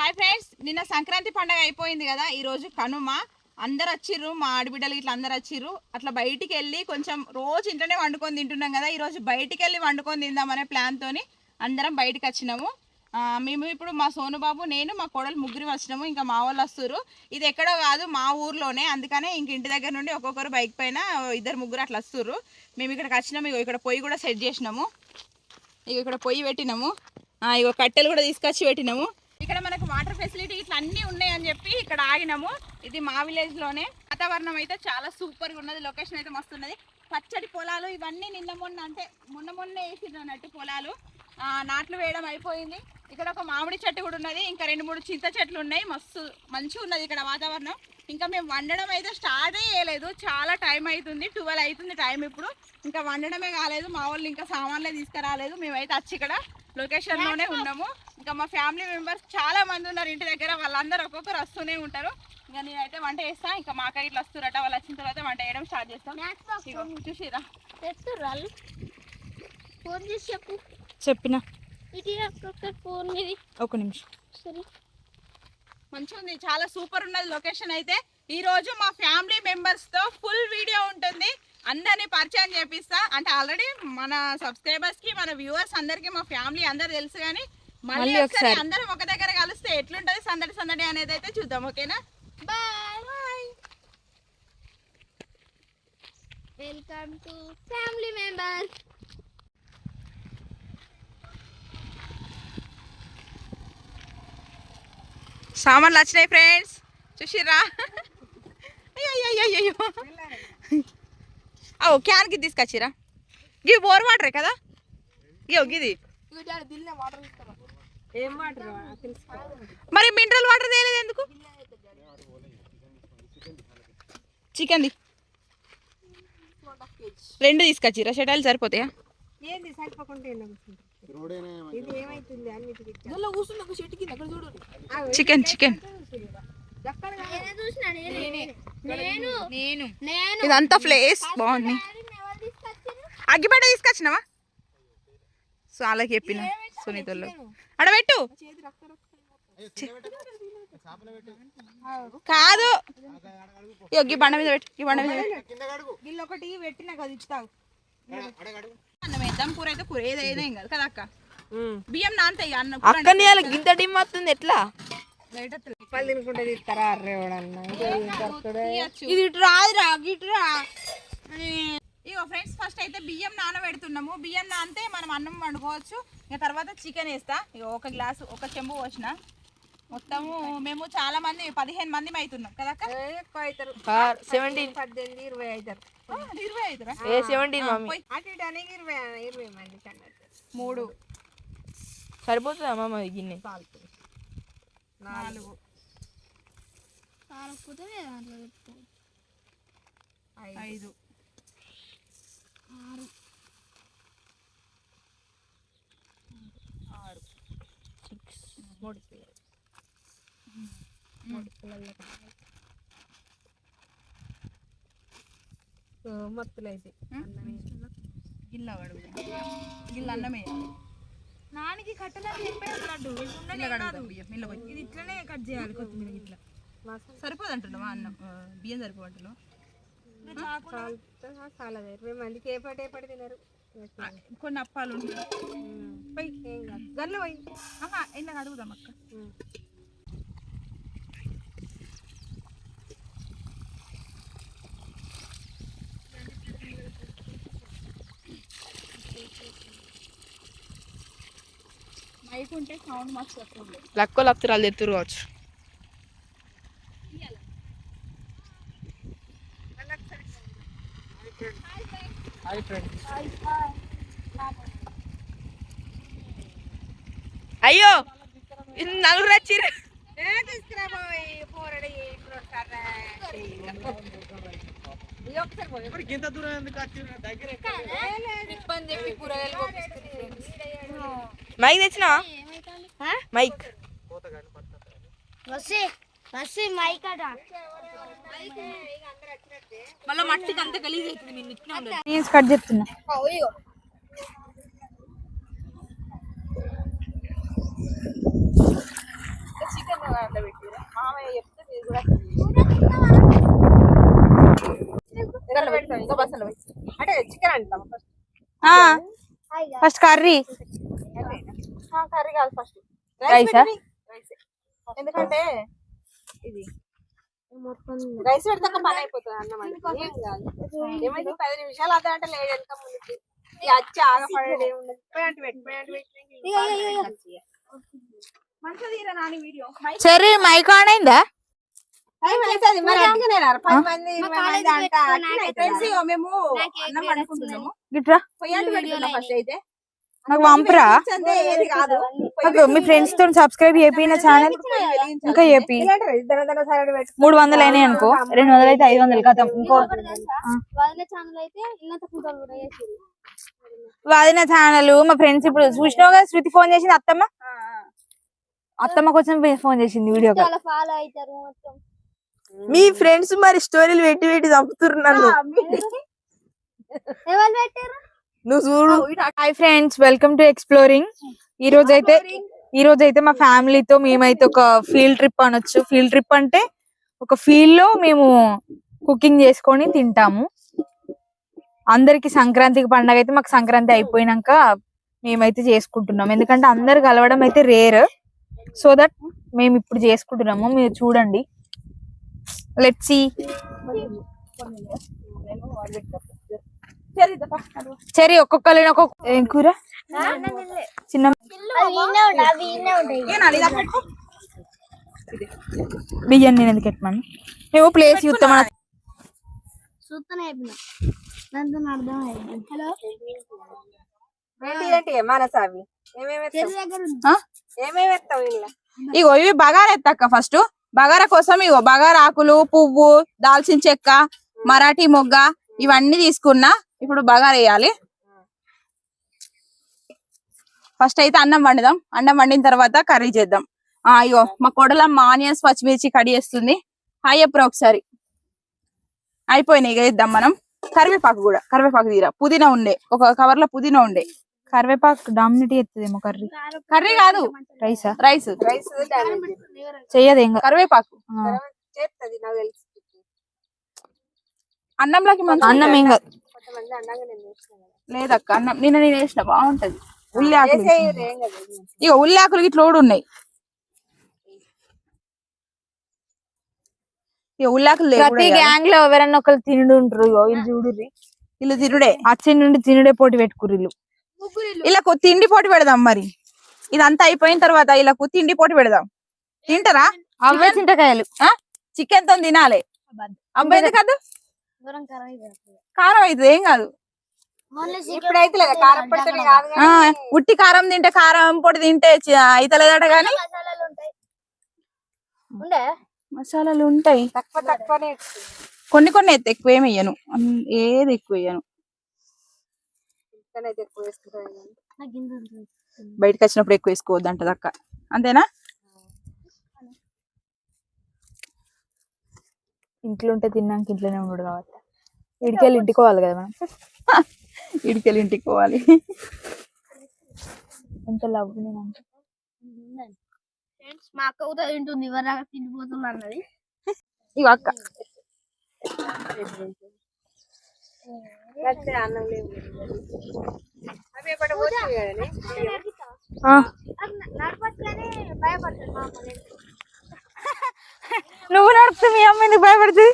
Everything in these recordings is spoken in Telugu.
హాయ్ ఫ్రెండ్స్ నిన్న సంక్రాంతి పండగ అయిపోయింది కదా ఈరోజు కనుమ. అందరు వచ్చిర్రు మా ఆడబిడ్డలు ఇట్లా అందరు వచ్చిర్రు. అట్లా బయటికి వెళ్ళి కొంచెం రోజు ఇంట్లోనే వండుకొని తింటున్నాం కదా ఈరోజు బయటికి వెళ్ళి వండుకొని తిందామనే ప్లాన్ అందరం బయటకు వచ్చినాము. మేము ఇప్పుడు మా సోనుబాబు నేను మా కోడలు ముగ్గురు వచ్చినాము ఇంకా మా వాళ్ళు వస్తారు ఇది ఎక్కడో కాదు మా ఊర్లోనే. అందుకనే ఇంక ఇంటి దగ్గర నుండి ఒక్కొక్కరు బైక్ పైన ఇద్దరు ముగ్గురు అట్లా వస్తారు మేము ఇక్కడికి వచ్చినాము ఇగో ఇక్కడ పొయ్యి కూడా సెట్ చేసినాము. ఇగో ఇక్కడ పొయ్యి పెట్టినాము. ఇగో కట్టెలు కూడా తీసుకొచ్చి పెట్టినాము. ఇక్కడ మనకు వాటర్ ఫెసిలిటీ ఇట్లా అన్నీ ఉన్నాయని చెప్పి ఇక్కడ ఆగినాము. ఇది మా విలేజ్లోనే. వాతావరణం అయితే చాలా సూపర్గా ఉన్నది. లొకేషన్ అయితే మస్తు ఉన్నది. పచ్చడి పొలాలు ఇవన్నీ నిన్న మొన్న అంటే మొన్న మొన్న వేసిండ్రు అన్నట్టు పొలాలు. నాట్లు వేయడం అయిపోయింది. ఇక్కడ ఒక మామిడి చెట్టు కూడా ఉన్నది. ఇంకా రెండు మూడు చింత చెట్లు ఉన్నాయి. మస్తు మంచిగా ఉన్నది ఇక్కడ వాతావరణం. ఇంకా మేము వండడం అయితే స్టార్ట్ చేయలేదు. చాలా టైం అవుతుంది ట్వెల్వ్ అవుతుంది టైం ఇప్పుడు. ఇంకా వండడమే కాలేదు. మా వాళ్ళు ఇంకా సామాన్లే తీసుకురాలేదు. మేమైతే వచ్చి ఇక్కడ లొకేషన్లోనే ఉన్నాము. ఇంకా మా ఫ్యామిలీ మెంబర్స్ చాలా మంది ఉన్నారు ఇంటి దగ్గర. వాళ్ళందరూ ఒక్కొక్కరు వస్తూనే ఉంటారు. ఇంకా నేనైతే వంట చేస్తా. ఇంకా మా అక్క ఇట్లా వస్తారట. వాళ్ళు వచ్చిన తర్వాత వంట చేయడం స్టార్ట్ చేస్తాం. ఇగో చూసిరా ఫోన్ చేసి చెప్పు. చెప్పిన? ఫోన్ ఒక నిమిషం. సరే. మంచిగా ఉంది. చాలా సూపర్ ఉన్నది లొకేషన్ అయితే. ఈ రోజు మా ఫ్యామిలీ మెంబర్స్తో ఫుల్ వీడియో ఉంటుంది. అందరినీ పరిచయం చేపిస్తా. అంటే ఆల్రెడీ మన సబ్స్క్రైబర్స్కి మన వ్యూవర్స్ అందరికి మా ఫ్యామిలీ అందరు తెలుసు కానీ మళ్ళీ ఒకసారి అందరం ఒక దగ్గర కలిస్తే ఎట్లుంటది సందడి సందడి అనేది అయితే చూద్దాం ఓకేనా? Bye welcome to family member సామాన్లు వచ్చినాయి ఫ్రెండ్స్ చూసిర్రా? అయ్యో అయ్యో అయ్యో ఓ క్యాన్కి తీసుకొచ్చిరా? గివి బోర్ వాటరే కదా? ఇగో గిది. మరి మినరల్ వాటర్ తేలేదు ఎందుకు? చికెన్ది రెండు తీసుకొచ్చిరా? షెటాలు సరిపోతాయా? ఏంది చికెన్ చికెన్. నేనే చూసిన నేనే. నేను. నేను. నేను. ఇదంతా ప్లేస్ బాగుంది. అగ్గిపెట్ట తీసుకొచ్చినావా? సో అలాగే చెప్పిన సునీతల్లో అడబెట్టు కాదు. ఈ బండ మీద పెట్టు. ఈ బండ మీద వీళ్ళు ఒకటి పెట్టినా కదా ఇస్తావు అన్నం వేద్దాం కూర అయితే కూర. ఏదైనా ఏం కాదు కదా అక్క. బియ్యం నానతాయి అన్నం వాళ్ళ గింత డిమ్ వస్తుంది ఎట్లా? పళ్ళు తినుకుంటే తీస్తారా? అర్రే. ఇది ఇటు రాదురా ఇగో ఫ్రెండ్స్ ఫస్ట్ అయితే బియ్యం నానబెడుతున్నాము. బియ్యం నానితే మనం అన్నం వండుకోవచ్చు. ఇక తర్వాత చికెన్ వేస్తా. ఇక ఒక గ్లాసు ఒక చెంబు పోసిన. మొత్తము మేము చాలా మంది పదిహేను మంది అవుతున్నాం కదా? ఎక్కువ అవుతారు సెవెంటీన్ పద్దెనిమిది ఇరవై అవుతారు ఆ, ఇరవై సెవెంటీన్. అటు ఇటు అనేది ఇరవై ఇరవై మంది మూడు. సరిపోతుందా మామ గిన్నె? నాలుగు. దాంట్లో పెట్టుకో. ఐదు. ఆరు. ఆరు. మూడు పిల్లలు. మూడు పిల్లలు. మొత్తులు అయితే. గిల్ల గిల్ల అన్నమే. నానికి కట్టలేదు పోయి ఇది ఇట్లనే కట్ చేయాలి కొత్తిమీర ఇట్లా సరిపోదు అంటున్నావా అన్నం? బియ్యం సరిపోదంటున్నావు చాలా చాలా ఇరవై మందికి ఏ పాటి ఏ పాటి తినరు కొన్ని అప్పాలు ఉంటాయి. పోయి. ఏం కాదు. గల్ల పోయి. ఇలా అడుగుదాం అక్క. మైక్ ఉంటే సౌండ్ మస్తు లక్కో లప్తురాలు తెత్తురు కావచ్చు. అయ్యో! ఇది నలుగురు వచ్చిర్రు. తీసుకురా పోయి పోరడి మైక్ తెచ్చినా మైక్. వస్తే వస్తే మైక్ అట. మళ్ళీ మట్టికి అంత గలీజ్ అవుతుంది ఇట్లా నేను కట్ చెప్తున్నా చికెన్ మామయ్య చెప్తే మీరు కూడా. అంటే చికెన్ అంటాం ఫస్ట్ ఫస్ట్ కర్రీ కర్రీ కాదు ఫస్ట్? రైస్ ఎందుకంటే ఇది రైస్ పెడతాక పని అయిపోతుంది అన్నం అంటే ఏం కాదు. ఏమైంది? పది నిమిషాలు గంట లేట్ వెనక ముందుకి. వచ్చి ఆగపడేది అంటే అంటే సరే మైక్ ఆన్ అయిందా? అంట మేము అన్నం అంటు ఫస్ట్ అయితే. నాకు పంపరా? కాదు. మీ ఫ్రెండ్స్తో సబ్స్క్రైబ్ చేపిన ఛానల్ ఇంకా చెప్పి. మూడు వందలు అయినాయి అనుకో. రెండు వందలు అయితే ఐదు వందలు కథం ఇంకో వాదిన ఛానల్ మా ఫ్రెండ్స్ ఇప్పుడు చూసినావు కదా శృతి ఫోన్ చేసింది అత్తమ్మ? అత్తమ్మ కోసం ఫోన్ చేసింది వీడియో చాలా ఫాలో అవుతారు మొత్తం. మీ ఫ్రెండ్స్ మరి స్టోరీలు పెట్టి పెట్టి చంపుతున్నారు నన్ను. ఎవరు పెట్టారు? నువ్వు చూడు. Hi friends welcome to exploring ఈ రోజు అయితే ఈ రోజు అయితే మా ఫ్యామిలీతో మేమైతే ఒక ఫీల్డ్ ట్రిప్ అనొచ్చు. ఫీల్డ్ ట్రిప్ అంటే ఒక ఫీల్డ్లో మేము కుకింగ్ చేసుకొని తింటాము. అందరికి సంక్రాంతికి పండగ అయితే మాకు సంక్రాంతి అయిపోయినాక మేమైతే చేసుకుంటున్నాం ఎందుకంటే అందరు కలవడం అయితే రేర్ సో దట్ మేము ఇప్పుడు చేసుకుంటున్నాము. మీరు చూడండి. లెట్ సరే ఒక్కొక్కరు ఒక్కొక్క ఏం కూర? చిన్న బియ్యం నేను ఎందుకు ఎట్టమని మేము ప్లేస్ చూస్తాం ఇగో ఇవి బగారా ఎత్తక్క ఫస్ట్ బగారా కోసం ఇగో బగారా ఆకులు పువ్వు దాల్చిన చెక్క మరాఠీ మొగ్గ ఇవన్నీ తీసుకున్నా. ఇప్పుడు బగారా వేయాలి. ఫస్ట్ అయితే అన్నం వండుదాం. అన్నం వండిన తర్వాత కర్రీ చేద్దాం. ఆ ఇగో మా కొడలమ్మ ఆనియన్స్ పచ్చిమిర్చి కడి చేస్తుంది. హాయ్ అప్పుడు ఒకసారి. అయిపోయినాయి ఇక వేద్దాం మనం. కరివేపాకు కూడా కరివేపాకు తీరా. పుదీనా ఉండే. ఒక కవర్లో పుదీనా ఉండే. కరివేపాకు డామినేట్ చేస్తుందేమో కర్రీ. కర్రీ కాదు. రైసా? రైస్. రైస్ చెయ్యదు ఇంకా. కరివేపాకు. అన్నంలోకి అన్నం ఏం కాదు లేదక్క అన్నం నిన్న నేను వేసిన బాగుంటది. ఉల్లి ఆకులు చేసేయరు ఏం కదా ఇక ఉల్లి ఆకులు ఇట్లా ఉన్నాయి. ఇక ఉల్లి ఆకులు లేవు ప్రతి గ్యాంగ్లో ఎవరన్నా ఒకరు తినుడు ఉంటారు ఇగో వీళ్ళు చూడుర్రి. ఇల్లు తిరుడే అచ్చి నుండి తినుడే పోటీ పెట్టుకుర్రిల్లు వీళ్ళకు తిండి పోటీ పెడదాం మరి. ఇదంతా అయిపోయిన తర్వాత వీళ్ళకు తిండి పోటీ పెడదాం. తింటారా? అవే చింతకాయలు. చికెన్తో తినాలి. అబ్బాయి అయిపోతుంది కారం అవుతుంది ఏం కాదు. ఉట్టి కారం తింటే కారం పొడి తింటే అయితలేదట గాని మసాలాలు ఉంటాయి. కొన్ని కొన్ని అయితే ఎక్కువ ఏమి వేయను ఏది ఎక్కువ వేయను. బయటకు వచ్చినప్పుడు ఎక్కువ వేసుకోవద్దు అంటది అక్క అంతేనా? ఇంట్లో ఉంటే తిన్నాక ఇంట్లోనే ఉండడు కాబట్టి. ఇడికెళ్ళి ఇంటికి పోవాలి కదా మనం ఇడికెళ్ళి ఇంటికి పోవాలి ఎంత లవ్ నేను మా అక్క కూడా తింటుంది ఎవరు తిండిపోతుంది అన్నది. ఇగో అక్క. నువ్వు నడిపితే మీ అమ్మ ఎందుకు భయపడుతుంది?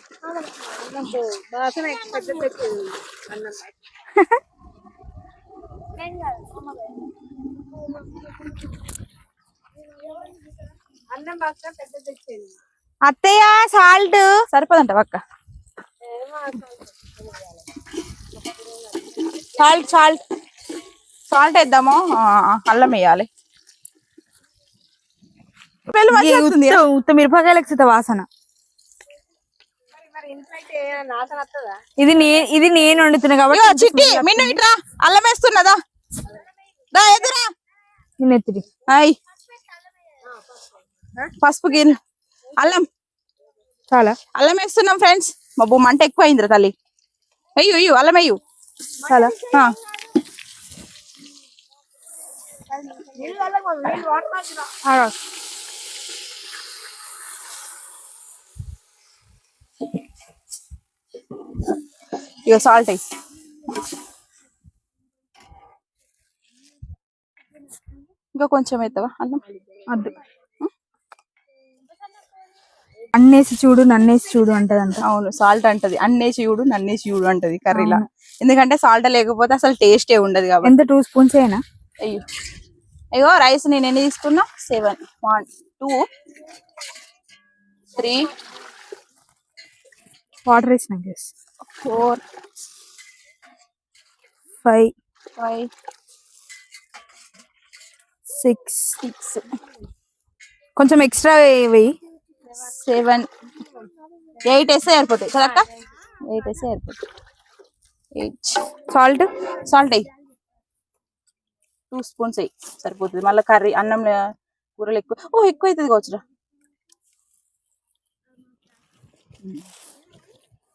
అత్తయ్య సాల్ట్ సరిపోదంట అక్క సాల్ట్ సాల్ట్ సాల్ట్ వేద్దాము. అల్లం వేయాలి. ఉత్త మిరపకాయలు ఎక్కితే వాసన మరి ఇంట్లో అయితే నాశనం వస్తుందా ఇది నే ఇది నేను వండుతున్నా కాబట్టి చిట్టి మిన్ను ఇట్రా అల్లం వేస్తున్నదా రా ఎదురా. నేను ఎత్తిడి అయ్ పసుపు గిన్నె. అల్లం. చాలా. అల్లం వేస్తున్నాం ఫ్రెండ్స్ మా బొమ్మ మంట ఎక్కువ అయిందిరా తల్లి. అయ్యో అయ్యో అల్లం అయ్యు చాలా. ఇక సాల్ట్ ఇంకా కొంచెం అవుతావా అన్నం? వద్దు అన్నేసి చూడు నన్నేసి చూడు అంటదంట. అవును సాల్ట్ అంటది. అన్నేసి చూడు నన్నేసి చూడు అంటది కర్రీలా. ఎందుకంటే సాల్ట్ లేకపోతే అసలు టేస్టే ఉండదు కాబట్టి. ఎంత? టూ స్పూన్స్ అయినా అయ్యో. అయ్యో రైస్ నేను ఎన్ని తీసుకున్నా? Seven one two three water వేసిన guess four five five six six కొంచెం ఎక్స్ట్రా వేయి. సెవెన్ ఎయిట్ వేస్తే సరిపోతాయి. కదక్క ఎయిట్ వేస్తే సరిపోతాయి. ఎయిట్ సాల్ట్ సాల్ట్ అయ్యి టూ స్పూన్స్ అయ్యి సరిపోతుంది. మళ్ళీ కర్రీ అన్నం కూరలు ఎక్కువ. ఓ ఎక్కువ అవుతుంది కావచ్చురా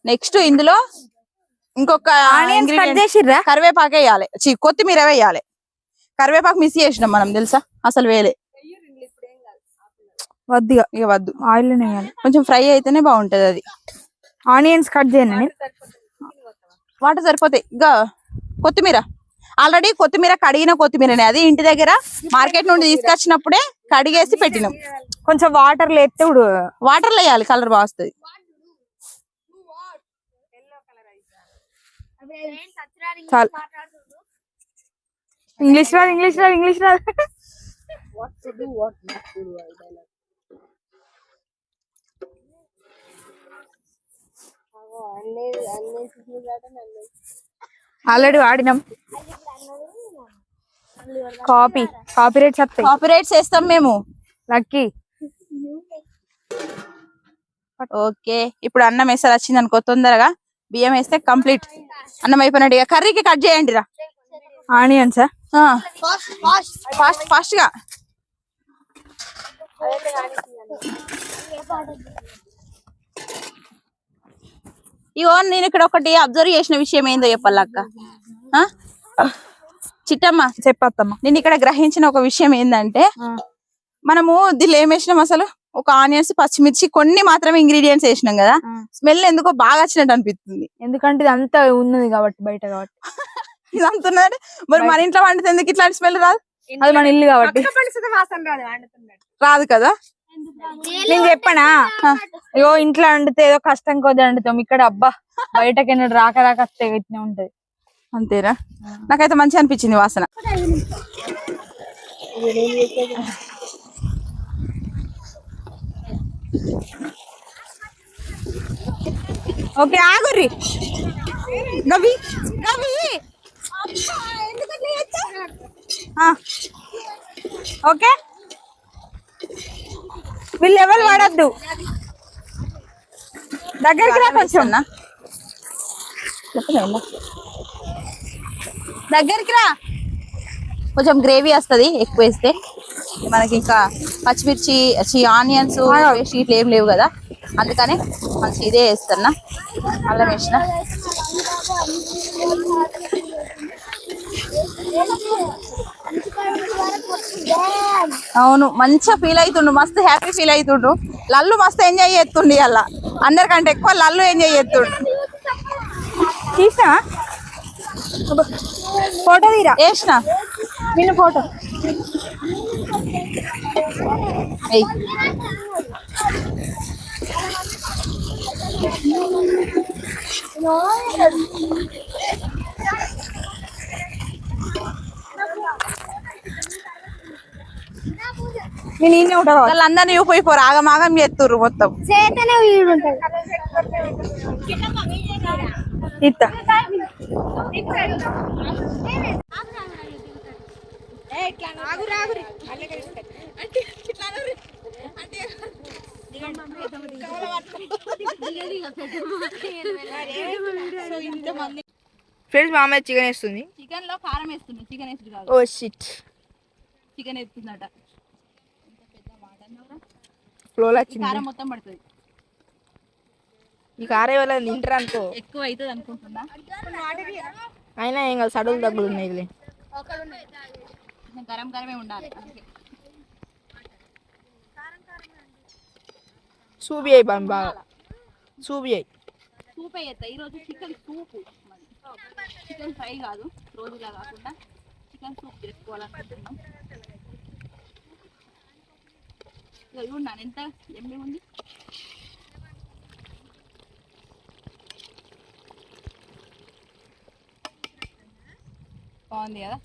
నెక్స్ట్ ఇందులో ఇంకొక కరివేపాకు వేయాలి. చి కొత్తిమీర వేయాలి. కరివేపాకు మిస్ చేసినాం మనం తెలుసా? అసలు వేలే వద్దిగా ఇక వద్దు. ఆయిల్ వేయాలి. కొంచెం ఫ్రై అయితేనే బాగుంటది అది. ఆనియన్స్ కట్ చేయను నేను? వాటర్ సరిపోతాయి. ఇంకా కొత్తిమీర. ఆల్రెడీ కొత్తిమీర కడిగిన కొత్తిమీరనే. అది ఇంటి దగ్గర మార్కెట్ నుండి తీసుకొచ్చినప్పుడే కడిగేసి పెట్టినాం. కొంచెం వాటర్ ఇప్పుడు వాటర్ వేయాలి. కలర్ బాగా చాలు ఇంగ్లీష్ రాదు ఇంగ్లీష్ రాదు ఇంగ్లీష్ రాదు. ఆల్రెడీ వాడినాం. కాపీ కాపీ రేట్స్ వస్తాయి కాపీరైట్స్ వేస్తాం మేము లక్కీ ఓకే ఇప్పుడు అన్నం వేసారు వచ్చింది అనుకో తొందరగా బియ్యం వేస్తే కంప్లీట్. అన్నం అయిపోయినట్టు ఇక కర్రీకి కట్ చేయండి రా. ఆనియన్స్ ఫాస్ట్ ఫాస్ట్గా. ఇగో నేను ఇక్కడ ఒకటి అబ్జర్వ్ చేసిన విషయం ఏందో చెప్పాలక్క? చిట్టమ్మ. చెప్పత్తమ్మా. నేను ఇక్కడ గ్రహించిన ఒక విషయం ఏంటంటే మనము దీనిలో ఏం వేసినాం అసలు? ఒక ఆనియన్స్ పచ్చిమిర్చి కొన్ని మాత్రమే ఇంగ్రీడియంట్స్ వేసినాం కదా. స్మెల్ ఎందుకో బాగా వచ్చినట్టు అనిపిస్తుంది. ఎందుకంటే ఇది అంతా ఉన్నది కాబట్టి బయట కాబట్టి. ఇది అంటున్నాడు మరి మన ఇంట్లో వండితే ఎందుకు ఇట్లాంటి స్మెల్ రాదు? అది మన ఇల్లు కాబట్టి. వాసన రాదు కదా? నేను చెప్పనా? అయ్యో ఇంట్లో వండితే ఏదో కష్టం కొద్ది వండుతాం. ఇక్కడ అబ్బా బయటకి రాక రాక ఇట్నే ఉంటది. అంతేనా? నాకైతే మంచి అనిపించింది వాసన. ఓకే ఆగుర్రి. గవి గవి. ఓకే. వీళ్ళు ఎవరు వాడద్దు. దగ్గరికి రా కొంచెం. దగ్గరికి రా. కొంచెం గ్రేవీ వస్తది ఎక్కువ వేస్తే. మనకి ఇంకా పచ్చిమిర్చి ఆనియన్స్ ఇట్లా ఏం లేవు కదా. అందుకనే మంచి ఇదే వేస్తున్నా. అల్లం వేసిన. అవును మంచిగా ఫీల్ అవుతుండు మస్తు హ్యాపీ ఫీల్ అవుతుండు లల్లు మస్తు ఎంజాయ్ చేస్తుండు అలా అందరికంటే ఎక్కువ లల్లు ఎంజాయ్ చేస్తుండు. తీసా? ఫోటో తీరా? వేసిన. నిన్ను ఫోటో. నేను ఉంటా. వాళ్ళందరినీ పోయి పోరు ఆగమాగం చేస్తుర్రు మొత్తం. చేతనే ఫ్రెండ్స్ మా అమ్మాయి చికెన్ వేస్తుంది. చికెన్లో కారం వేస్తున్నా చికెన్ వేస్తుంది కాదు. Oh shit. చికెన్ వేస్తుందట. ఫ్లోలో ఈ వచ్చింది కారం మొత్తం పడుతుంది. ఈ కారే వల్ల తింటారు అనుకో. ఎక్కువ అవుతుంది అనుకుంటున్నా. అయినా ఏం కాదు సడులు దగ్గులు ఉన్నాయి. గరం గరమే ఉండాలి అందుకే. సూపి అయి బాగా. సూపి అయి సూప్ వేయత్తా ఈరోజు చికెన్ సూప్. చికెన్ ఫ్రై కాదు రోజులా కాకుండా చికెన్ సూప్ చేసుకోవాలనుకుంటున్నాం. చూడండి ఎంత ఎమ్మె ఉంది? బాగుంది కదా?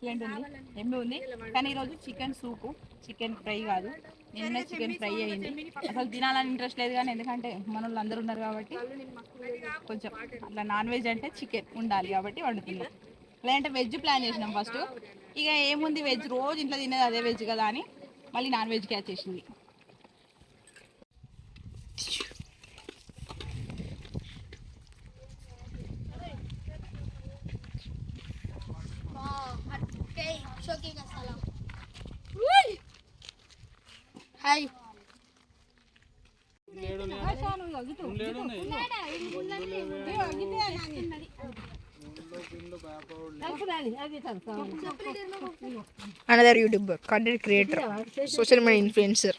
ఎక్సలెంట్ ఉంది. ఎమ్మె ఉంది. కానీ ఈరోజు చికెన్ సూపు చికెన్ ఫ్రై కాదు. నిన్న చికెన్ ఫ్రై అయింది అసలు తినాలని ఇంట్రెస్ట్ లేదు కానీ ఎందుకంటే మన వాళ్ళు అందరూ ఉన్నారు కాబట్టి కొంచెం అట్లా నాన్ వెజ్ అంటే చికెన్ ఉండాలి కాబట్టి వండుతున్నాం. లేదంటే వెజ్ ప్లాన్ చేసినాం ఫస్ట్ ఇక ఏముంది వెజ్ రోజు ఇంట్లో తినేది అదే వెజ్ కదా అని మళ్ళీ నాన్ వెజ్ క్యాచ్ చేసింది. Hi another YouTuber content creator social media influencer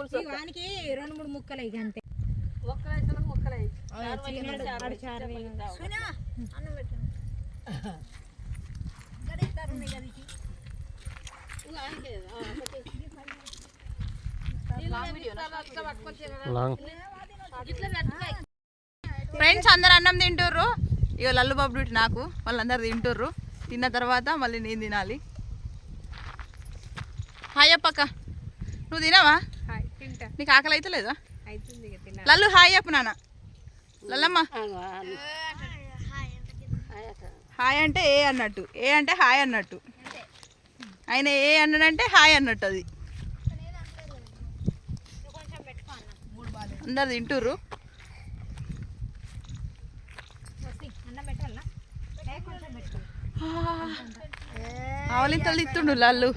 వానికి రెండు మూడు ముక్కలు ఇక అంతే ఫ్రెండ్స్ అందరు అన్నం తింటుర్రు. ఇక లల్లు బాబు డ్యూటీ నాకు. వాళ్ళందరు తింటుర్రు. తిన్న తర్వాత మళ్ళీ నేను తినాలి. హాయ్ అప్పక్క. నువ్వు తినవా? తింటా నీకు ఆకలి అయితే లేదా లల్లు హాయ్ చెప్పు నాన్న. లల్లమ్మ. హాయ్ అంటే. ఏ అన్నట్టు. ఏ అంటే హాయ్ అన్నట్టు. ఆయన ఏ అన్నాడంటే హాయ్ అన్నట్టు అది. అందరు తింటుర్రు. ఆవలింతలు తిత్తుండు లల్లు.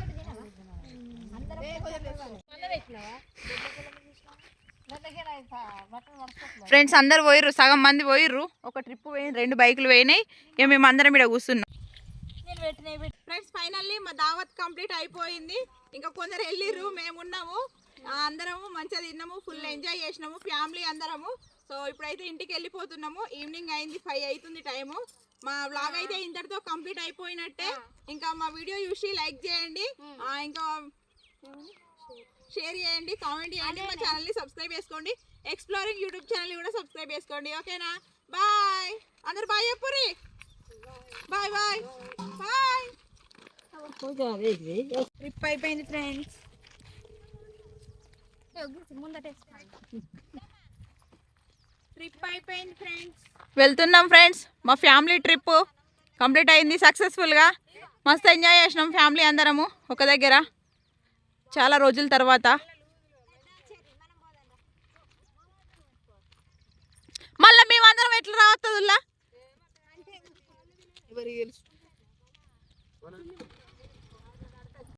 ఫ్రెండ్స్ అందరు పోయిర్రు సగం మంది పోయిర్రు. ఒక ట్రిప్ పోయింది రెండు బైకులు పోయినాయి. ఇక మేము అందరం ఇక్కడ కూర్చున్నాం. ఫ్రెండ్స్ ఫైనల్లీ మా దావత్ కంప్లీట్ అయిపోయింది. ఇంకా కొందరు వెళ్ళిర్రు మేము ఉన్నాము. ఆ, అందరము మంచిగా తిన్నాము ఫుల్ ఎంజాయ్ చేసినాము ఫ్యామిలీ అందరము. సో ఇప్పుడైతే ఇంటికి వెళ్ళిపోతున్నాము. ఈవినింగ్ అయింది ఫైవ్ అవుతుంది టైము మా వ్లాగ్ అయితే ఇంతటితో కంప్లీట్ అయిపోయినట్టే. ఇంకా మా వీడియో చూసి లైక్ చేయండి. ఇంకా షేర్ చేయండి కామెంట్ చేయండి మా ఛానల్ని సబ్స్క్రైబ్ చేసుకోండి. ఎక్స్ప్లోరింగ్ యూట్యూబ్ ఛానల్ కూడా సబ్స్క్రైబ్ చేసుకోండి ఓకేనా? బాయ్ అందరు బాయ్ చెప్పుర్రి. బాయ్ బాయ్ బాయ్ ట్రిప్ అయిపోయింది ఫ్రెండ్స్ ట్రిప్ అయిపోయింది ఫ్రెండ్స్ వెళ్తున్నాం ఫ్రెండ్స్ మా ఫ్యామిలీ ట్రిప్ కంప్లీట్ అయింది సక్సెస్ఫుల్గా మస్తు ఎంజాయ్ చేసినాం ఫ్యామిలీ అందరము ఒక దగ్గర. చాలా రోజుల తర్వాత. మళ్ళీ మేమందరం ఎట్లా రావస్తుందిలా